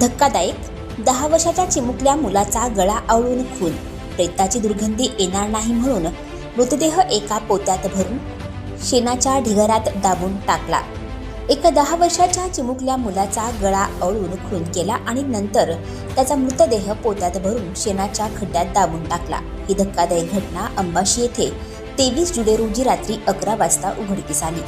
धक्कादायक दहा वर्षाच्या चिमुकल्या मुलाचा गळा आवळून खून. प्रेताची दुर्गंधी येणार नाही म्हणून मृतदेह एका पोत्यात भरून शेणाच्या ढिगाऱ्यात दाबून टाकला. एका दहा वर्षाच्या चिमुकल्या मुलाचा गळा अळून खून केला आणि नंतर त्याचा मृतदेह पोत्यात भरून शेणाच्या खड्ड्यात दाबून टाकला. ही धक्कादायक घटना अंबाशी येथे तेवीस जुलै रोजी रात्री अकरा वाजता उघडकीस आली.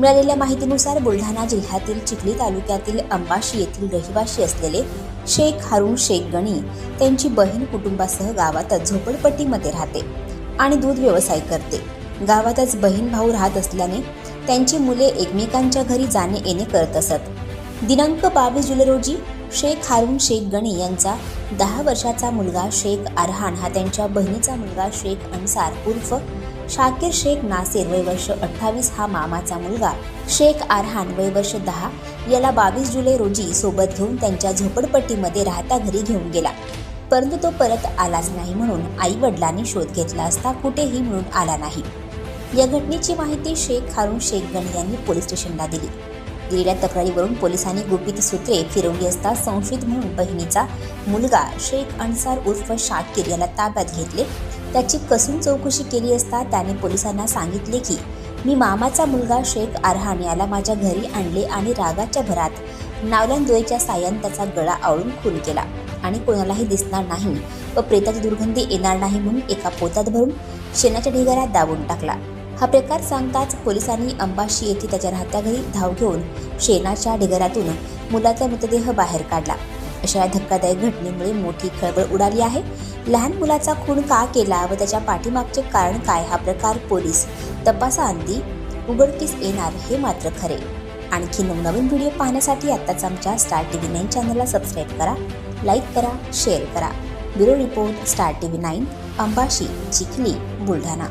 मिळालेल्या माहितीनुसार बुलढाणा जिल्ह्यातील चिखली तालुक्यातील अंबाशी येथील रहिवाशी असलेले शेख हारून शेख गणी त्यांची बहीण कुटुंबासह गावातच झोपडपट्टीमध्ये राहते आणि दूध व्यवसाय करते. गावातच बहीण भाऊ राहत असल्याने त्यांची मुले एकमेकांच्या घरी जाणे येणे करत असत. दिनांक बावीस जुलै रोजी शेख हारून शेख गणी यांचा दहा वर्षाचा मुलगा शेख अरहान हा त्यांच्या बहिणीचा मुलगा शेख अन्सार उर्फ शाकिर शेख नासिर वय वर्ष अठ्ठावीस हा मामाचा मुलगा. शेख आरहान वय वर्ष दहा. याला बावीस जुलै रोजी सोबत घेऊन त्यांच्या झोपडपट्टीमध्ये राहता घरी घेऊन गेला. परंतु तो परत आलाच नाही म्हणून आई वडिलांनी शोध घेतला असता कुठेही मिळून आला नाही. या घटनेची माहिती शेख हारून शेख गण यांनी पोलीस स्टेशनला दिली. दिलेल्या तक्रारीवरून पोलिसांनी गुपित सूत्रे फिरवली असता संशयित म्हणून बहिणीचा मुलगा शेख अन्सार उर्फ शाकिर याला ताब्यात घेतले. त्याची कसून चौकशी केली असता त्याने पोलिसांना सांगितले की मी मामाचा मुलगा शेख आरहान याला माझ्या घरी आणले आणि रागाच्या भरात नावलन दोयच्या त्याचा गळा आवळून खून केला. आणि कोणालाही दिसणार नाही व प्रेताची दुर्गंधी येणार नाही म्हणून एका पोतात भरून शेणाच्या ढिगाऱ्यात दाबून टाकला. हा प्रकार सांगताच पोलिसांनी अंबाशी येथे त्याच्या राहत्या घरी धाव घेऊन शेणाच्या ढिगाऱ्यातून मुलाचा मृतदेह बाहेर काढला. अशा या धक्कादायक घटनेमुळे मोठी खळबळ उडाली आहे. लहान मुलाचा खून का केला व त्याच्या पाठीमागचे कारण काय हा प्रकार पोलीस तपासाअंती उघडकीस येणार हे मात्र खरे. आणखी नवनवीन व्हिडिओ पाहण्यासाठी आत्ताच आमच्या स्टार टी व्ही नाईन चॅनलला सबस्क्राईब करा लाईक करा शेअर करा. Bureau report star T V nine Ambashi Chikhli Buldhana.